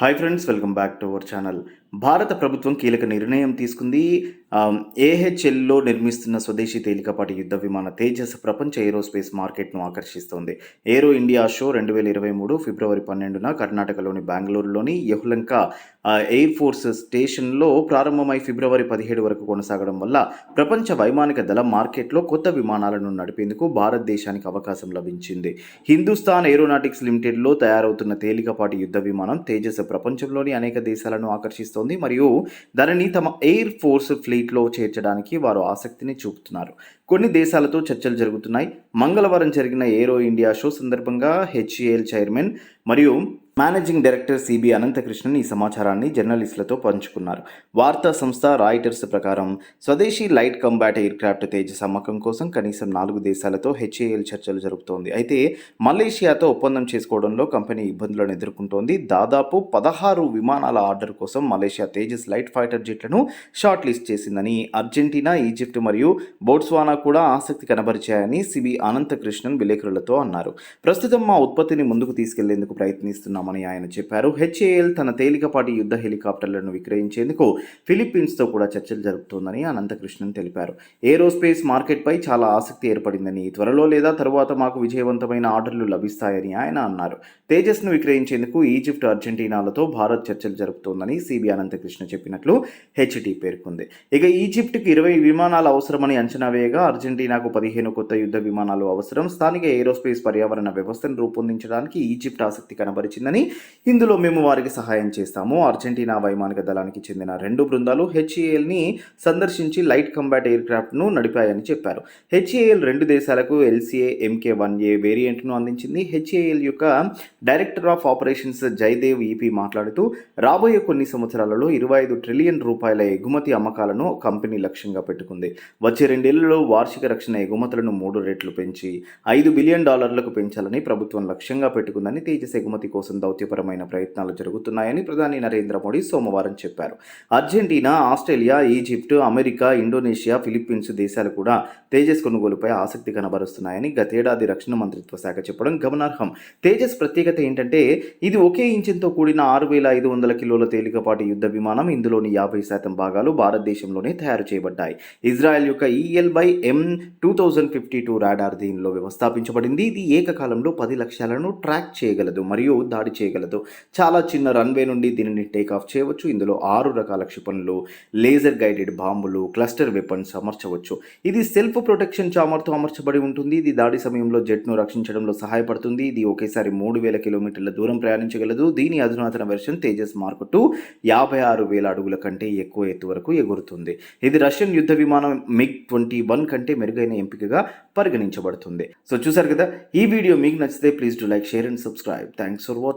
Hi friends welcome back to our channel భారత ప్రభుత్వం కీలక నిర్ణయం తీసుకుంది. ఏహెచ్ఎల్లో నిర్మిస్తున్న స్వదేశీ తేలికపాటి యుద్ధ విమాన తేజస్ ప్రపంచ ఏరోస్పేస్ మార్కెట్ను ఆకర్షిస్తోంది. ఏరో ఇండియా షో రెండు వేల ఇరవై మూడు ఫిబ్రవరి పన్నెండున కర్ణాటకలోని బెంగళూరులోని యహులంక ఎయిర్ ఫోర్స్ స్టేషన్లో ప్రారంభమై ఫిబ్రవరి పదిహేడు వరకు కొనసాగడం వల్ల ప్రపంచ వైమానిక దళ మార్కెట్లో కొత్త విమానాలను నడిపేందుకు భారతదేశానికి అవకాశం లభించింది. హిందుస్థాన్ ఏరోనాటిక్స్ లిమిటెడ్లో తయారవుతున్న తేలికపాటి యుద్ధ విమానం తేజస్ ప్రపంచంలోని అనేక దేశాలను ఆకర్షిస్తోంది మరియు దానిని తమ ఎయిర్ ఫోర్స్ ఫ్లీట్లో చేర్చడానికి వారు ఆసక్తిని చూపుతున్నారు. కొన్ని దేశాలతో చర్చలు జరుగుతున్నాయి. మంగళవారం జరిగిన ఏరో ఇండియా షో సందర్భంగా హెచ్ఏఎల్ చైర్మన్ మరియు మేనేజింగ్ డైరెక్టర్ సిబి అనంతకృష్ణన్ ఈ సమాచారాన్ని జర్నలిస్టులతో పంచుకున్నారు. వార్తా సంస్థ రాయిటర్స్ ప్రకారం స్వదేశీ light combat aircraft Tejas అమ్మకం కోసం కనీసం నాలుగు దేశాలతో హెచ్ఏఎల్ చర్చలు జరుపుతోంది. అయితే మలేషియాతో ఒప్పందం చేసుకోవడంలో కంపెనీ ఇబ్బందులను ఎదుర్కొంటోంది. దాదాపు పదహారు విమానాల ఆర్డర్ కోసం మలేషియా తేజస్ లైట్ ఫైటర్ జెట్లను షార్ట్ లిస్ట్ చేసిందని అర్జెంటీనా ఈజిప్ట్ మరియు బోట్స్వానా కూడా ఆసక్తి కనబరిచాయని సిబి అనంతకృష్ణన్ విలేకరులతో అన్నారు. ప్రస్తుతం మా ఉత్పత్తిని ముందుకు తీసుకెళ్ళేందుకు చేస్తామని ఆయన చెప్పారు. హెచ్ఏఎల్ తన తేలికపాటి యుద్ధ హెలికాప్టర్లను విక్రయించేందుకు ఫిలిప్పీన్స్తో కూడా చర్చలు జరుపుతోందని అనంతకృష్ణన్ తెలిపారు. ఏరోస్పేస్ మార్కెట్పై చాలా ఆసక్తి ఏర్పడిందని త్వరలో లేదా తరువాత మాకు విజయవంతమైన ఆర్డర్లు లభిస్తాయని ఆయన అన్నారు. తేజస్ను విక్రయించేందుకు ఈజిప్ట్ అర్జెంటీనాలతో భారత్ చర్చలు జరుపుతోందని సిబి అనంతకృష్ణ చెప్పినట్లు హెచ్డి పేర్కొంది. ఇక ఈజిప్ట్కి ఇరవై విమానాలు అవసరమని అంచనా వేయగా అర్జెంటీనాకు పదిహేను కొత్త యుద్ధ విమానాలు అవసరం. స్థానిక ఏరోస్పేస్ పర్యావరణ వ్యవస్థను రూపొందించడానికి ఈజిప్ట్ ఆసక్తి కనబరిచిందని ఇందులో మేము వారికి సహాయం చేస్తాము. అర్జెంటీనా వైమానిక దళానికి చెందిన రెండు బృందాలు హెచ్ఏఎల్ని సందర్శించి లైట్ కంబాట్ ఎయిర్ క్రాఫ్ట్ను నడిపాయని చెప్పారు. హెచ్ఏఎల్ రెండు దేశాలకు ఎల్సీఏ ఎంకే వన్ ఏ వేరియంట్ను అందించింది. హెచ్ఏఎల్ యొక్క director of operations Jayadev EP మాట్లాడుతూ రాబోయే కొన్ని సంవత్సరాలలో ఇరవై ఐదు ట్రిలియన్ రూపాయల ఎగుమతి అమ్మకాలను కంపెనీ లక్ష్యంగా పెట్టుకుంది. వచ్చే రెండేళ్ళలో వార్షిక రక్షణ ఎగుమతులను మూడు రెట్లు పెంచి ఐదు బిలియన్ డాలర్లకు పెంచాలని ప్రభుత్వం లక్ష్యంగా పెట్టుకుందని తేజస్ ఎగుమతి కోసం దౌత్యపరమైన ప్రయత్నాలు జరుగుతున్నాయని ప్రధాని నరేంద్ర మోడీ సోమవారం చెప్పారు. Argentina Australia Egypt America Indonesia Philippines దేశాలు కూడా తేజస్ కొనుగోలుపై ఆసక్తి కనబరుస్తున్నాయని గతేడాది రక్షణ మంత్రిత్వ శాఖ చెప్పడం గమనార్హం. తేజస్ ప్రత్యేకత ఏంటంటే ఇది ఒకే ఇంజిన్తో కూడిన ఆరు వేల ఐదు వందల కిలోల తేలికపాటి యుద్ధ విమానం ఇందులోని యాభై శాతం భాగాలు భారతదేశంలోనే తయారు చేయబడ్డాయి. ఇజ్రాయెల్ యొక్క EL by M two thousand fifty two radar దీనిలో వ్యవస్థాపించబడింది. ఇది ఏకకాలంలో పది లక్ష్యాలను ట్రాక్ చేయగలదు. మరియు దాడి చేయగలదు. చాలా చిన్న రన్వే నుండి దీనిని టేక్ ఆఫ్ చేయవచ్చు. ఇందులో ఆరు రకాల క్షిపణులు లేజర్ గైడెడ్ బాంబులు క్లస్టర్ వెపన్స్ అమర్చవచ్చు. ఇది సెల్ఫ్ ప్రొటెక్షన్ చామర్తో అమర్చబడి ఉంటుంది. ఇది దాడి సమయంలో జెట్ను రక్షించడంలో సహాయపడుతుంది. ఇది ఒకేసారి మూడు వేల కిలోమీటర్ల దూరం ప్రయాణించగలదు. దీని అధునాతన వెర్షన్ తేజస్ మార్క్ టూ యాభై ఆరు వేల అడుగుల కంటే ఎక్కువ ఎత్తు వరకు ఎగురుతుంది. ఇది రష్యన్ యుద్ధ విమానం మిగ్ ట్వంటీ వన్ కంటే మెరుగైన ఎంపికగా పరిగణించబడుతుంది. సో చూసారు కదా? ఈ వీడియో మీకు నచ్చితే please to like share and subscribe thanks for